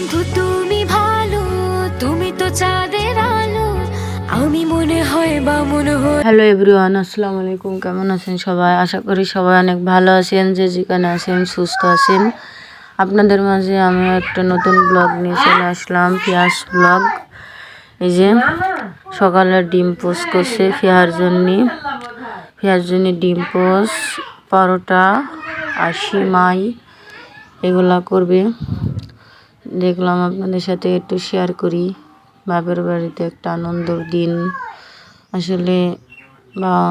বন্ধু, তুমি ভালো, তুমি তো চাঁদের আলো। আমি মনে হয় বা মনে হয় হ্যালো এভরিওয়ান আসসালামু আলাইকুম, কেমন আছেন সবাই? আশা করি সবাই অনেক ভালো আছেন, যে যেখানে আছেন, সুস্থ আছেন। আপনাদের মাঝে আমি একটা নতুন ব্লগ নিয়ে চলে আসলাম পিয়াস ব্লগ এই যে, সকালে ডিম পোস্ট করছে ফিয়ার জন্য। ফিয়ার জন্য ডিম পোস্ট, পরোটা আর সিমাই এগুলা করবে। দেখলাম আপনাদের সাথে একটু শেয়ার করি। বাপের বাড়িতে একটা আনন্দর দিন। আসলে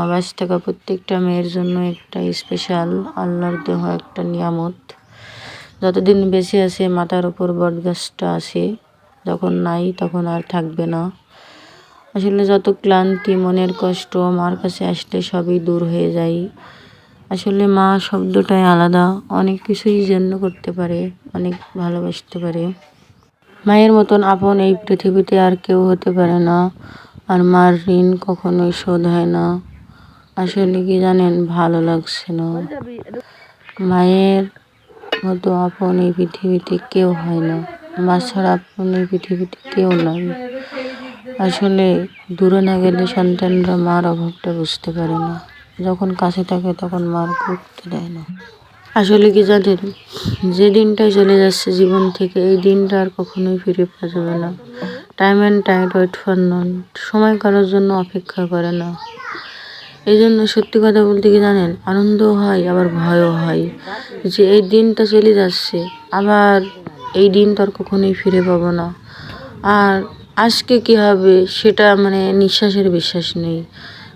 বাস থাকা প্রত্যেকটা মেয়ের জন্য একটা স্পেশাল আল্লাহর দেহ একটা নিয়ামত। যতদিন বেঁচে আছে, মাথার ওপর বটগাছটা আছে। যখন নাই, তখন আর থাকবে না। আসলে যত ক্লান্তি, মনের কষ্ট, মার কাছে আসলে সবই দূর হয়ে যায়। আসলে মা শব্দটাই আলাদা। অনেক কিছুই জন্য করতে পারে, অনেক ভালোবাসতে পারে। মায়ের মতন আপন এই পৃথিবীতে আর কেউ হতে পারে না, আর মার ঋণ কখনোই শোধ হয় না। আসলে কি জানেন, ভালো লাগছে না। মায়ের মতো আপন এই পৃথিবীতে কেউ হয় না। মা ছাড়া আপন এই পৃথিবীতে কেউ নাই। আসলে দূরে না গেলে সন্তানরা মার অভাবটা বুঝতে পারে না। যখন কাছে থাকে তখন মার করতে দেয় না। আসলে কি জানেন যে দিনটাই চলে যাচ্ছে জীবন থেকে, এই দিনটা আর কখনোই ফিরে পাওয়া যাবে না। Time and tide wait for none সময় কারোর জন্য অপেক্ষা করে না। এই জন্য সত্যি কথা বলতে কি জানেন, আনন্দ হয়, আবার ভয়ও হয় যে এই দিনটা চলে যাচ্ছে, আবার এই দিন তো আর কখনোই ফিরে পাবো না। আর আজকে কি হবে, সেটা মানে নিঃশ্বাসের বিশ্বাস নেই।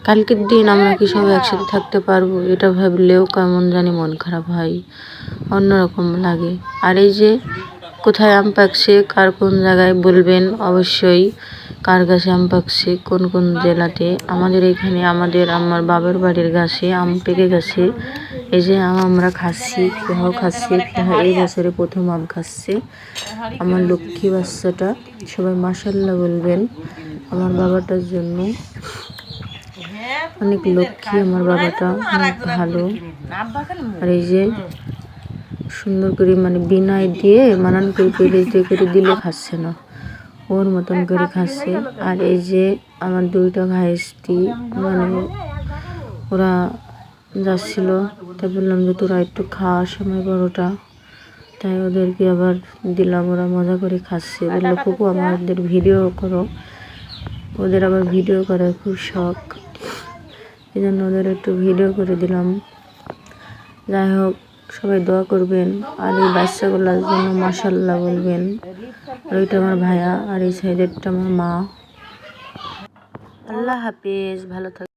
কালকের দিন আমরা কি সবাই একসাথে থাকতে পারব? এটা ভাবলেও কেমন জানি মন খারাপ হয়। অন্যরকম লাগে। আর এই যে কোথায় আম পাকছে, কার কোন জায়গায় বলবেন? অবশ্যই কার গাছে আম পাকছে, কোন কোন জেলাতে? আমাদের এখানে আমাদের আমার বাবার বাড়ির গাছে আম পেকে গেছে। এই যে আম আমরা খাচ্ছি ফিহাও খাচ্ছি ফিহা এই বছরে প্রথম আম খাচ্ছে। আমার লক্ষ্মী বাচ্চাটা সবাই মাসাল্লাহ বলবেন। আমার বাবাটার জন্য অনেক লক্ষ্মী আমার বাবাটা অনেক ভালো। আর এই যে সুন্দর করে মানে বিনয় দিয়ে মানান করে পেরে দিয়ে করে দিলে খাচ্ছে না। ওর মতন করে খাচ্ছে। আর এই যে আমার দুইটা ভাইস্তি মানে ওরা যাচ্ছিল তাই বললাম যে তোরা একটু খাওয়ার সময় বড়োটা। তাই ওদেরকে আবার দিলাম ওরা মজা করে খাচ্ছে। বলল ফুপু আমাদের ভিডিও করো। ওদের আবার ভিডিও করার খুব শখ। এই জন্য ওদের একটু ভিডিও করে দিলাম। যাই হোক, সবাই দোয়া করবেন। আর এই বাচ্চাগুলোর জন্য মাসাল্লাহ বলবেন। আর ওইটা আমার ভাইয়া, আর এই সাইডেরটা আমার মা। আল্লাহ হাফিজ, ভালো থাক